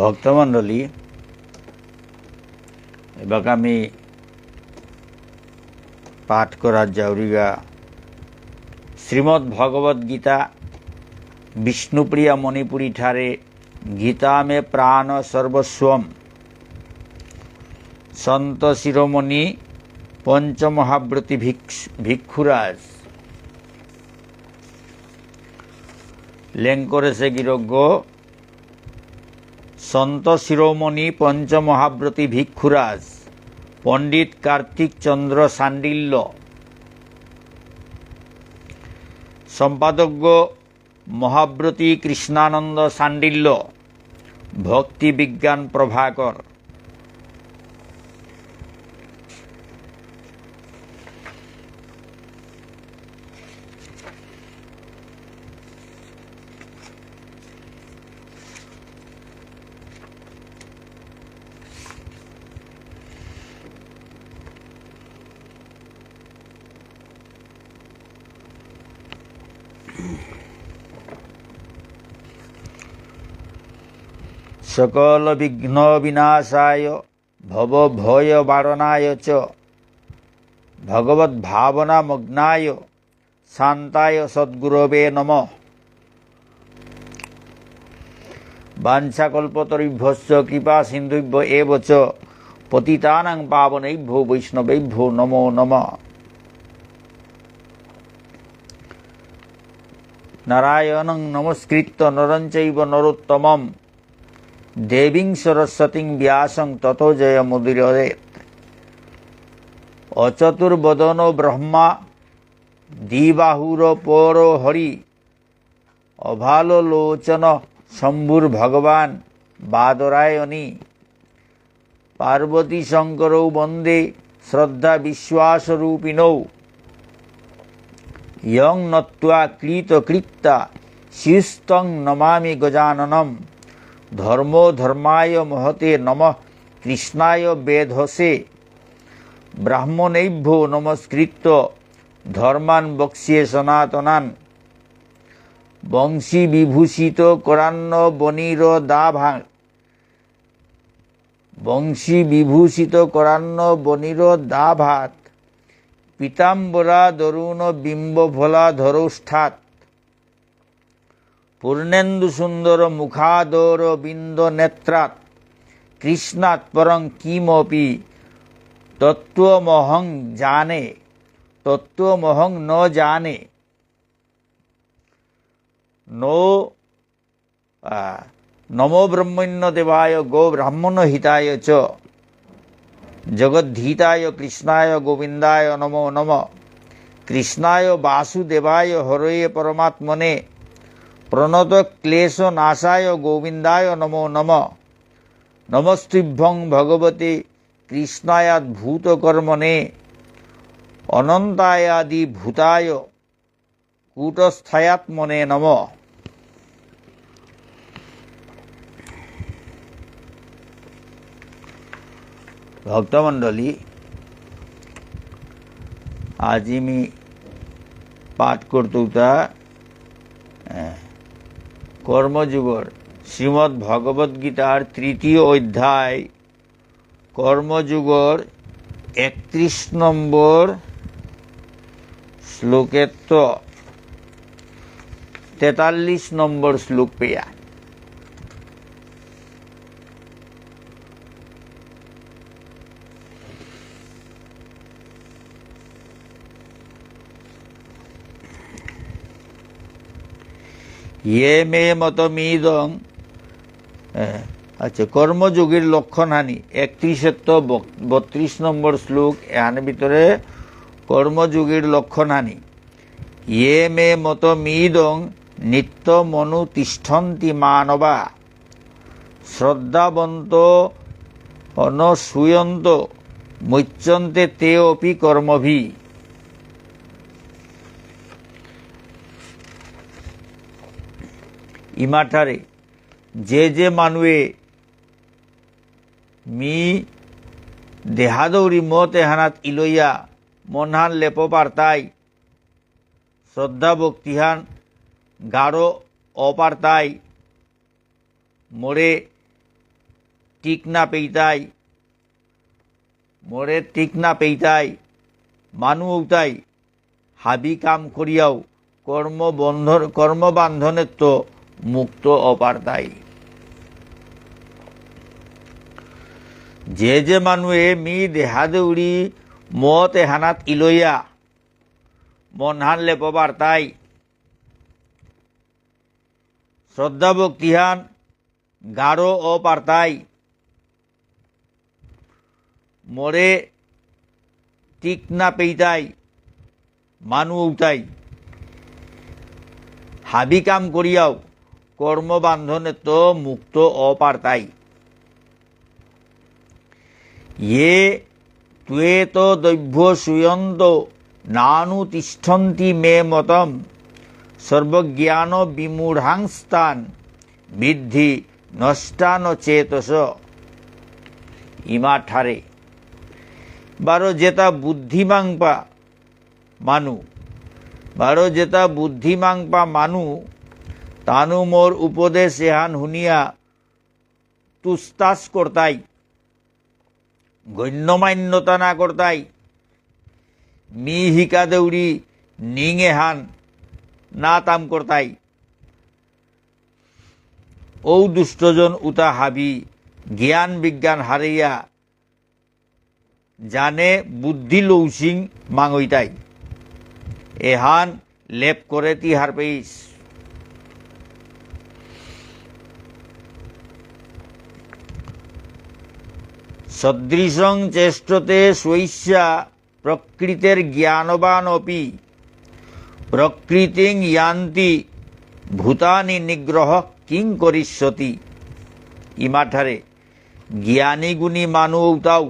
ভক্তমণ্ডলী এবার আমি পাঠ করার জাউরিগা শ্রীমদ্ ভগবদ গীতা বিষ্ণুপ্রিয়া মণিপুরী ঠারে গীতা মে প্রাণ সর্বস্বম। সন্ত শিরোমণি পঞ্চমহাব্রতী ভিক্ষু, ভিক্ষুরাজ। লেং করেছে গিরজ্ঞ সন্ত শিরোমণি পঞ্চমহাব্রতী ভিক্ষুরাজ, পণ্ডিত কার্তিক চন্দ্র সান্ডিল্য। সম্পাদজ্ঞ মহাব্রতী কৃষ্ণানন্দ সান্ডিল্য, ভক্তি বিজ্ঞান প্রভাকর। सकल विघ्न विनाशाय भव भय वारणाय च भगवत भावना मग्नाय शान्ताय सद्गुरवे नम वाञ्छाकल्पतरुभ्यश्च कृपा सिन्धुभ्य एव च पतितानां पावनैभ्यो वैष्णवैभ्यो नमो नमः নারায়ণং নমস্কৃত্য নরঞ্চৈব নরোত্তমম। দেবীং সরস্বতীং ব্যাসং তত জয় মুদিরে অচতুর্বদন ব্রহ্মা দ্বিবাহুর পর হরি অভালোচন শম্ভুর ভগবান বাদরায়ণী। পার্বতী শঙ্করৌ বন্দে, শ্রদ্ধা বিশ্বাসরূপিণৌ। ইয়ং নত্বা কৃতকৃত্যা শিস্তং নমামি গজাননম। ধর্ম ধর্মায় মহতে নম কৃষ্ণায় বেধসে। ব্রাহ্মণৈভ্য নমস্কৃত্য, ধর্মান বক্সিয়ে সনাতনান। বংশী বিভূষিত করান্ন বনির দাভা। বংশী বিভূষিত করান্ন বনির দাভাত। পীতাম্বরা দরুণ বিম্ব ভোলা ধরষ্ঠাত। পূর্ণেন্দু সুন্দর মুখাদর বিন্দ নেত্রাত। কৃষ্ণাৎ পরং কিমপি তত্ত্বমহং জানে, তত্ত্বমহং ন জানে। নো নমো ব্রহ্মণ্য দেবায় গো ব্রাহ্মণ হিতায় চ। জগদ্ধিতায় কৃষ্ণায় গোবিন্দায় নমো নম কৃষ্ণায় বাসুদেবায় হরয়ে পরমাত্মনে প্রণত ক্লেশ নাশায় গোবিন্দায় নমো নম নমস্তুভ্যং ভগবতে কৃষ্ণায়াদ্ভূত কর্মণে অনন্তায়াদি ভূতায় কূটস্থায়াত্মনে নম ভক্তমণ্ডলী, আজি আমি পাঠ করতুতা কর্মযুগর শ্রীমদ্ ভগবদ গীতার তৃতীয় অধ্যায় কর্মযুগর একত্রিশ নম্বর শ্লোকের তো তেতাল্লিশ নম্বর শ্লোক পেয়া। ইয়ে মে মতমিদং। আচ্ছা কর্মযোগীর লক্ষণহানি। একত্রিশের তো বত্রিশ নম্বর শ্লোক এখানে ভিতরে কর্মযোগীর লক্ষণহানি। ইয়ে মে মতমিদং নিত্য মনু তিষ্ঠন্তি মানবা। শ্রদ্ধাবন্ত অনসূয়ন্ত মুচ্যন্তে তে অপি কর্মভি। ইমাঠারে। যে যে মানুয়ে মি দেহাদৌরি মত এহানাত ইলইয়া মনহান লেপ পারতাই শ্রদ্ধা ভক্তিহান গাঢ় অপারতাই মোরে টিক না পেইতাই মোরে টিক না পেইতাই মানু উতাই হাবি কাম করিয়াও কর্মবন্ধন কর্মবান্ধনের তো মুক্ত অপারতাই যে যে মানুহে মি দেহা দৌড়ি মত এহানাত ইলইয়া মনহান লেপবার তাই। শ্রদ্ধা ভক্তিহান গাঢ় অপারতাই মরে টিক না পেইতাই মানু উঠাই হাবি কাম করিয়াও কর্মবান্ধনে তো মুক্ত অপারতাই। ইয়ে তুয়ে তো দৈভ্য সুয়ন্ত নানু তিষ্ঠন্তি মে মতম। সর্বজ্ঞান বিমূঢ়াংস্তান বৃদ্ধি নষ্টান চেতস ইমা ঠারে বারো যেতা বুদ্ধিমাংপা মানু। বারো যেতা বুদ্ধিমাংপা মানু তানু মোর উপদেশ এহান শুনিয়া তুস্তাস করতাই, গণ্যমান্যতা না করতাই, মি হিকা দৌড়ি নিং এহান না তাম করতাই। ঔ দুষ্টজন উতা হাবি জ্ঞান বিজ্ঞান হারাইয়া জানে বুদ্ধি লৌসিং মাঙইতাই। এহান লেপ করে তিহার পেইস সদৃশং চেষ্টতে স্বৈষ্যা প্রকৃতের জ্ঞানবান অপি প্রকৃতিং ইয়ান্তি, ভূতানি নিগ্রহ কিং করিষ্যতি। ইমাঠারে জ্ঞানী গুণী মানুতাও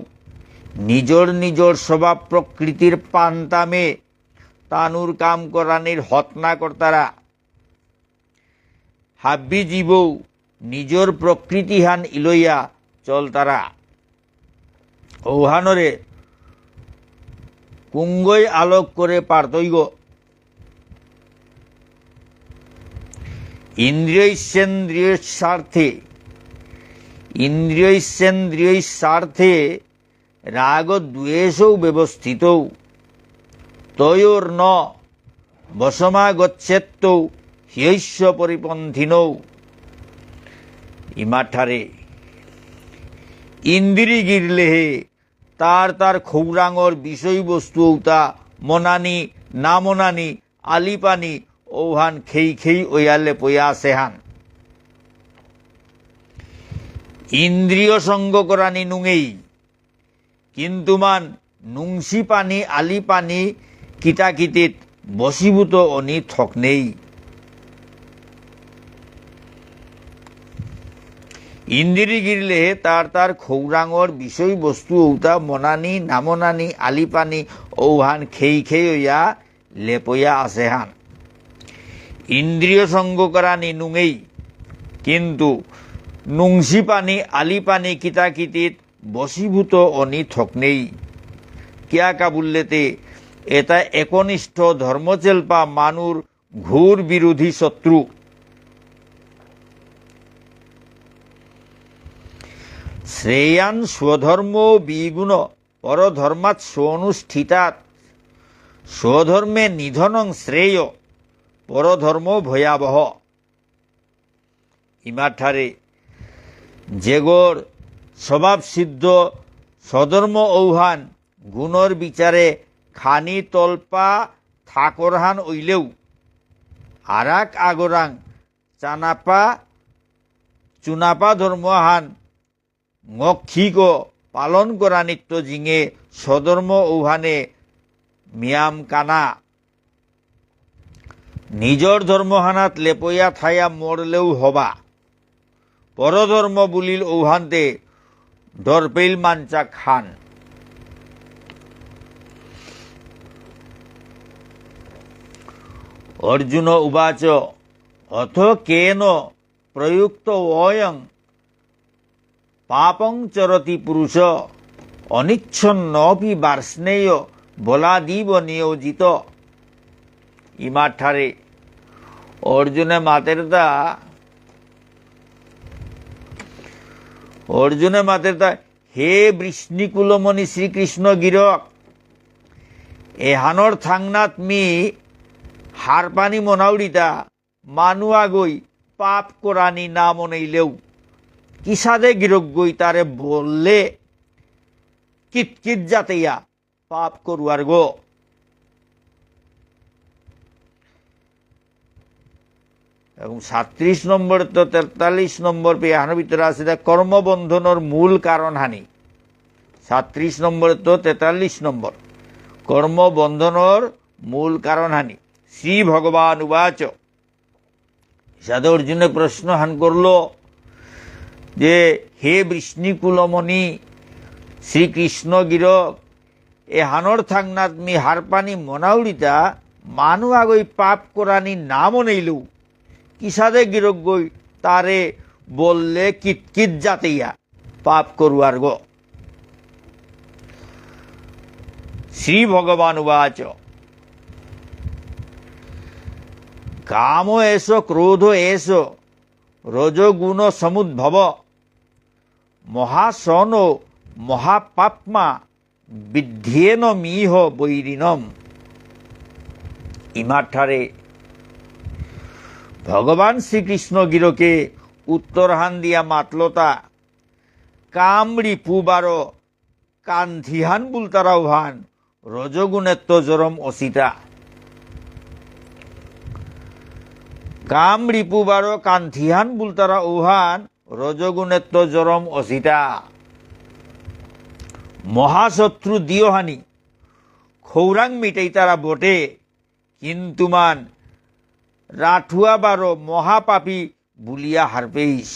নিজর নিজর স্বভাব প্রকৃতির পান্তামে তানুর কাম করানির হতনা কর্তারা হাব্বি জীবৌ নিজর প্রকৃতিহান ইলইয়া চল তারা ঔহানরে কুঙ্গই আলোক করে পারতৈগ ইন্দ্রিয়ৈষেন্দ্রিয় স্বার্থে ইন্দ্রিয়ৈষেন্দ্রিয় স্বার্থে রাগ দ্বেষৌ ব্যবস্থিত। তয়োর ন বসমাগচ্ছেত্ত হ্যৈষ্য পরিপন্থিনৌ। ইমাঠারে ইন্দিরি গিরলেহে, তার তার খৌরাঙর বিষয়বস্তু তা মনানি না মনানি আলিপানি, ওহান খেই খেই ওয়ালে পয়া সেহান ইন্দ্রিয় সঙ্গ করানি নুঙেই, কিন্তু মান নুংসি পানি আলি পানি কিতাকিতিত বশীভূত অনি থক নেই। ইন্দিরি গিরলে তার তার খৌরাঙর বিষয়বস্তু ঔতা মনানি, নামনানি, আলিপানি, ঔহান খেই খেই ওয়া লেপয়া আছে হান। ইন্দ্রিয় সঙ্গ করা নিনুঙেই। কিন্তু নুংসি পানি, আলি পানি কিতাকিতিত বশীভূত অনি থকনেই। কিয়া কাবুল্লেতে এটা একনিষ্ঠ ধর্মচেল্পা মানুর ঘোর বিরোধী শত্রু শ্রেয়ান স্বধর্ম বিগুণ, পরধর্মাৎ স্বনুষ্ঠিতাৎ। স্বধর্মে নিধনং শ্রেয়, পরধর্ম ভয়াবহ। ইমাঠারে যেগর স্বভাব সিদ্ধ সধর্ম ঔহান, গুণর বিচারে খানি তল্পা থাকরহান ওইলেও আরাক আগরাং, চানাপা, চুনাপা ধর্মহান ngক্ষিক পালন করা নিত্য জিঙে সধর্ম ঔহানে মিয়াম কানা। নিজর ধর্মহানাত লেপয়া থায়া মরলেও হবা। পরধর্ম বুলিল ঔহান্তে ডরপেইল মাঞ্চা খান। অর্জুন উবাচ, অথ কেন প্রযুক্ত অয়ং পাপং চরতি পুরুষ, অনিচ্ছন্নপি বার্ষ্ণেয় বলাদীব নিয়োজিত। ইমাঠারে, অর্জুনে মাতের দা, অর্জুনে মাতে তা হে বৃষ্ণিকুলমণি শ্রীকৃষ্ণ গিরক, এহানর থাংনাত মি হারপানি মনাউরিতা মানু আগই পাপ করানি না মনেইলেও কিসাদে গিরক গই তারে বললে কিটকিট যাতেইয়া পাপ করুয়ার গো। এবং সাত্রিশ নম্বর তো তেতাল্লিশ নম্বর পেয়ে হানোর ভিতরে আছে যে কর্মবন্ধনের মূল কারণ হানি। সাত্রিশ নম্বর তো তেতাল্লিশ নম্বর। কর্মবন্ধনের মূল কারণ হানি। শ্রী ভগবান উবাচ। সাধু অর্জুনে প্রশ্ন হান করল যে হে বৃষ্ণিকুলমণি শ্রীকৃষ্ণ গিরক, এ হানর থাংনাত মি হারপানি মনাউরিতা মানু আগই পাপ করানি না মনেইলেও কিসাদে গিরক গই তারে বললে কিটকিট জাতেইয়া পাপ করুয়ার গো। শ্রী ভগবান উবাচ। কাম এস, ক্রোধ এস রজগুণ সমুদ্ভব। মহাসন মহাপাপমা বিধ্যেন মিহ বৈরিণম। ইমাঠারে ভগবান শ্রীকৃষ্ণ গিরকে উত্তরহান দিয়া মাতলতা, কামড়ি পুবারো কান্ধিহান বুলতারাও ভান রজগুণেত্ব জরম অসিতা। কাম রিপুবারো কান্থিহান বুলতারা উহান রজগুণেত্ব জরম অসিতা মহাশত্রু দিয়হানি খৌরাং মিটাই তারা বটে। কিন্তু মান রাঠুয়া বারো মহাপাপী বুলিয়া হারপেইস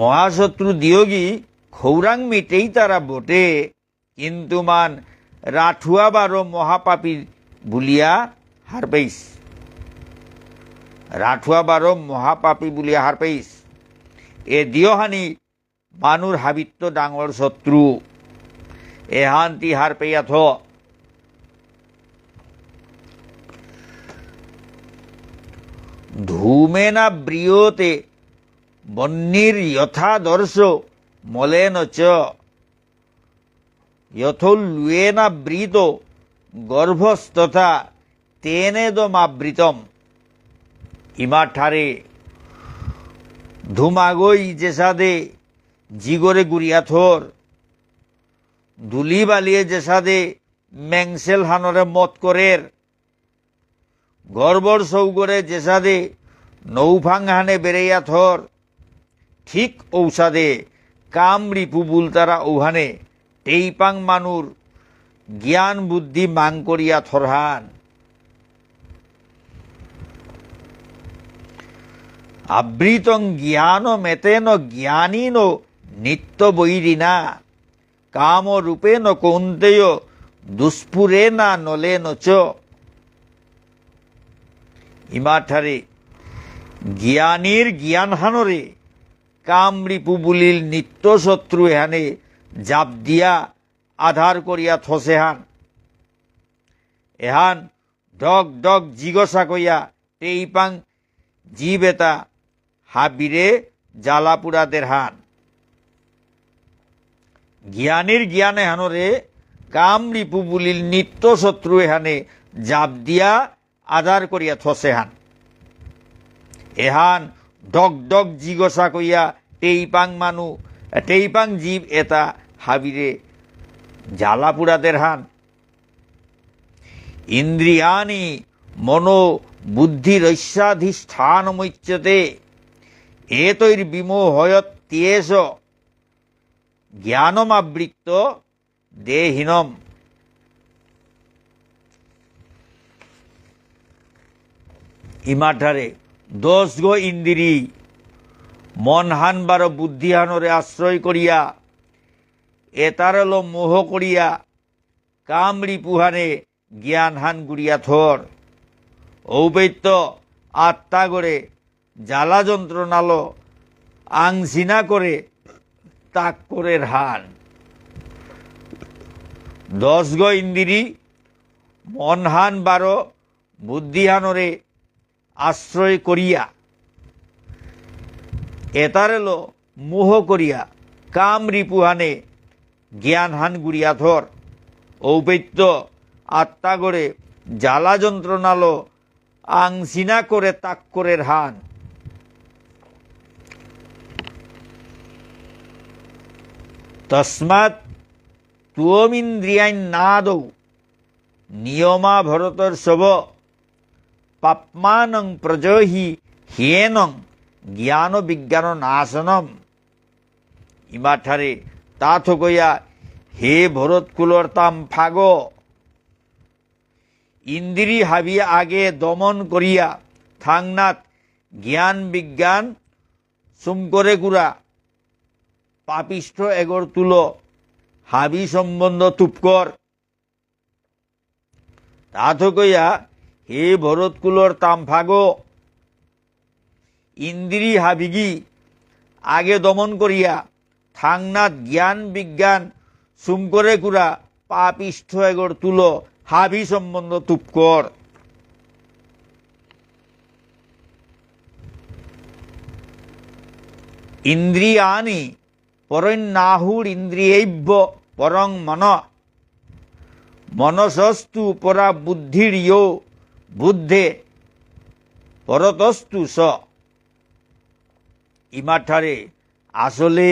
মহাশত্রু দিয়োগী খৌরাং মিটেই তারা বটে। কিন্তু মান রাঠুয়া বারো মহাপাপী বুলিয়া হারপেইস রাঠুয়া বারো মহাপাপী বুলিয়া হারপেইস এ দিয়হানি মানুর হাবিত্ব ডাঙর শত্রু এহান্তি হার পেয়াথ। ধূমেনা ব্রিয়তে বন্যির যথাদর্শ মলেন চ যথোল্লুয়েনা বৃত গর্ভস্তথা তেনেদমাবৃতম ইমাঠারে ধুমাগই যেসাদে জিগরে গুড়িয়াথর দুলি বালিয়ে যেসাদে ম্যাংসেল হানরে মত করের, গর্বর সৌগরে যেসাদে নৌফাং হানে বেড়েয়া থর ঠিক ঔষাদে কামড়ি পুবুল তারা ঔহানে টেইপাং মানুর জ্ঞান বুদ্ধি মাং করিয়া থরহান আবৃতং জ্ঞান মেতেন জ্ঞানীন নিত্য বৈরিনা কাম রূপেন কৌন্তেয় দুষ্পুরে না নলেন চ। ইমাঠারে, জ্ঞানীর জ্ঞান হানরে কামরিপু বুলিল নিত্য শত্রু এহানে জাপ দিয়া আধার করিয়া থসেহান এহান ডগ ডগ জিগসা কইয়া টেইপাং জীব এটা হাবিরে জ্বালাপুরাদের হান জ্ঞানীর জ্ঞানে হানরে কাম রিপু বুলিল নিত্য শত্রু এহানে জাপ দিয়া আধার করিয়া থসে হান। এহান ডগ ডগ জিগসা কইয়া টেইপাং মানু, টেইপাং জীব এটা হাবিরে জ্বালাপুরাদের হান। ইন্দ্রিয়ানি মনো বুদ্ধিরস্যাধিষ্ঠানমুচ্যতে এতৈর বিমোহয়ত তিয়েস জ্ঞানমাবৃত্ত দেহিনম। ইমাঠারে দোষ গো ইন্দিরি মন হানবার বুদ্ধি হানরে আশ্রয় করিয়া, এতারল মোহ করিয়া, কামড়ি পুহানে জ্ঞান হান গুড়িয়া থর। ঔপৈত্য আত্মা করে জ্বালা যন্ত্রণালো আংসিনা করে তাক করে হান দশ গ ইন্দিরি মনহান বারো বুদ্ধিহানরে আশ্রয় করিয়া, এতারেলো মোহ করিয়া, কাম রিপুহানে জ্ঞান হান গুড়িয়া থর ঔপেত্য আত্মা গড়ে জ্বালা যন্ত্রণালো আংসিনা করে তাক করে হান তস্মাৎ তুয়মিন্দ্রিয়াইন না দৌ নিয়মা ভরতর সব পাপমানং প্রজহি হিয়েনং জ্ঞান বিজ্ঞান নাশনম ইমাঠারে তা থকইয়া হে ভরতকুলর তাম ফাগ। ইন্দ্রি হাবি আগে দমন করিয়া থাংনাথ জ্ঞান বিজ্ঞান সুম করে গুড়া পাপিষ্ঠ এগর তুল, হাবি সম্বন্ধ তুপকর তা কইয়া, হে ভরতকুলর তামফাগ ইন্দ্রি হাবিগি, আগে দমন করিয়া থাংনাথ জ্ঞান বিজ্ঞান সুম করে পাপিষ্ঠ এগর তুল, হাবি সম্বন্ধ তুপকর ইন্দ্রিয়ানি পরন্যাহুর ইন্দ্রিয়ৈব্য পরং মন। মনসস্তু পরা বুদ্ধিরিয় বুদ্ধে পরতস্তু স। ইমাঠারে আসলে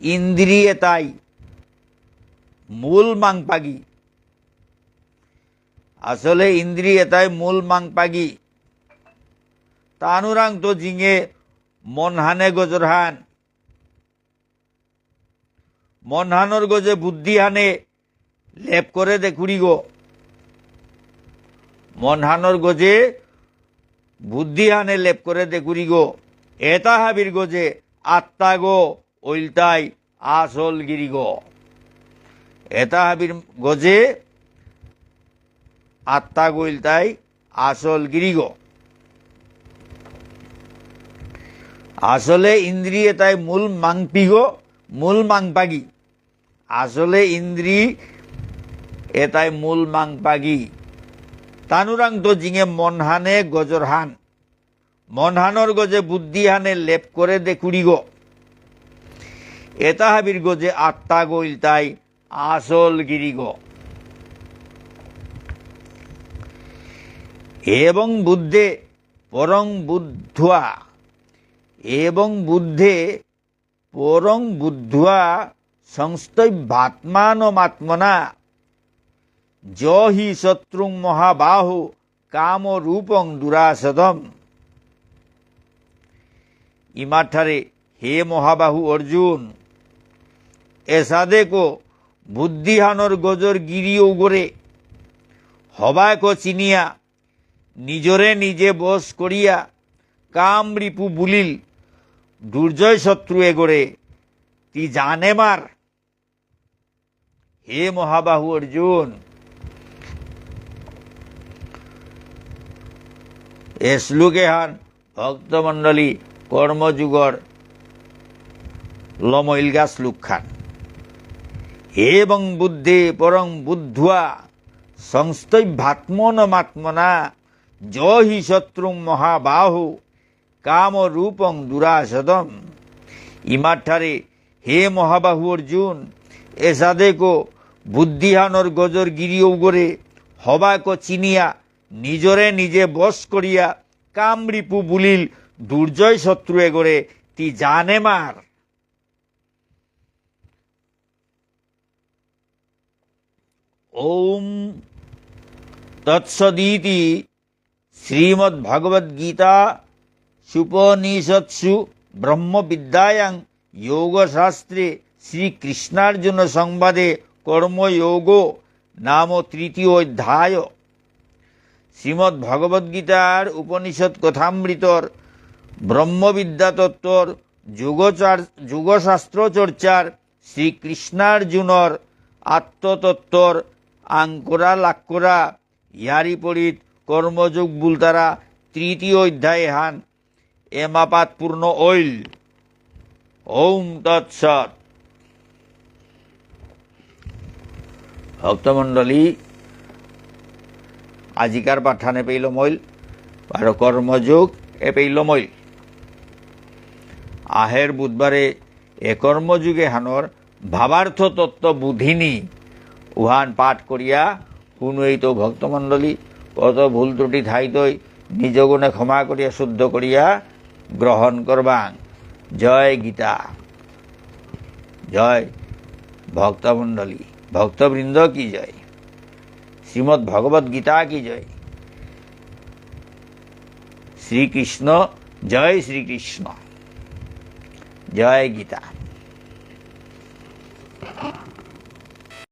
ইন্দ্রিয়ে তাই মূল মাংপাগি আসলে ইন্দ্রিয়ে তাই মূল মাংপাগি তানুরাং তো জিঙে মন হানে গজর মন হানোর গজে বুদ্ধি হানে লেপ করে দেখুড়ি গো। মন হানোর গজে বুদ্ধি হানে লেপ করে দেখুড়ি গো। এটা হাবির গজে আত্মা গো ওইলতাই আসল গিরি গো। এটা হাবির গজে আত্মা গোইলতাই আসল গিরি গো। আসলে ইন্দ্রিয়ে তাই মূল মাংপিগো মূল মাংপাগি। আসলে ইন্দ্রি এটাই মূল মাংপাগি। তানুরাং তো জিঙে মনহানে গজর হান মনহানর গজে বুদ্ধি হানে লেপ করে দেখুড়ি গো এটা হাবির গজে আত্মা গইল তাই আসল গিরি গো এবং বুদ্ধে পরং বুদ্ধা এবং বুদ্ধে পরং বুদ্ধা সংস্তৈভাত্মানমাত্মনা জহি শত্রুং মহাবাহু কাম রূপং দুরাসদম ইমাঠারে হে মহাবাহু অর্জুন এসাদেকো বুদ্ধিহানর গজর গিরি উগরে হবায়ক চিনিয়া নিজরে নিজে বস করিয়া কাম রিপু বুলিল দুর্জয় শত্রু এগোরে তি জানে মার হে মহাবাহু অর্জুন, এ শ্লোকে হান ভক্তমণ্ডলী কর্মযুগর লমইলগা শ্লোক খান। এবং বুদ্ধে পরং বুদ্ধুয়া সংস্তৈভাত্মনমাত্মনা জহি শত্রুং মহাবাহু কাম রূপং দুরাসদম ইমাঠারে হে মহাবাহু অর্জুন এসাদেকো বুদ্ধিহানর গজর গিরি উগরে হবাক চিনিয়া নিজরে নিজে বস করিয়া কামরিপু বুলিল দুর্জয় শত্রু এগরে তি জানে মার। ওম তৎসদীতি শ্রীমদ্ভগবদ্গীতা সুপনিষৎসু ব্রহ্মবিদ্যায়াং যোগশাস্ত্রে শ্রীকৃষ্ণার্জুন সংবাদে কর্মযোগ নাম তৃতীয় অধ্যায়। শ্রীমদ্ ভগবদ্গীতার উপনিষদ কথামৃতর ব্রহ্মবিদ্যা তত্ত্বর যুগচার যুগশাস্ত্র চর্চার শ্রীকৃষ্ণার্জুনর আত্মতত্ত্বর আঙ্করা লাক্করা ইয়ারি পরিত কর্মযোগ বুলতারা তৃতীয় অধ্যায় হান। এমাপাত পূর্ণ ঐল ওম তৎসৎ। ভক্তমণ্ডলী আজিকার পাঠানে পেইল মইল আর কর্মযোগ এ পেইল মইল। আহের বুধবারে এ কর্মযুগে হানর ভাবার্থ তত্ত্ব বুধিনি উহান পাঠ করিয়া শুনুই তো ভক্তমণ্ডলী, কত ভুল ত্রুটি থাইতই নিজ গুণে ক্ষমা করিয়া শুদ্ধ করিয়া গ্রহণ করবাং জয় গীতা। জয় ভক্তমণ্ডলী। ভক্তবৃন্দ কি জয়? শ্রীমৎ ভগবত গীতা কি জয়? শ্রীকৃষ্ণ জয় শ্রীকৃষ্ণ। জয় গীতা।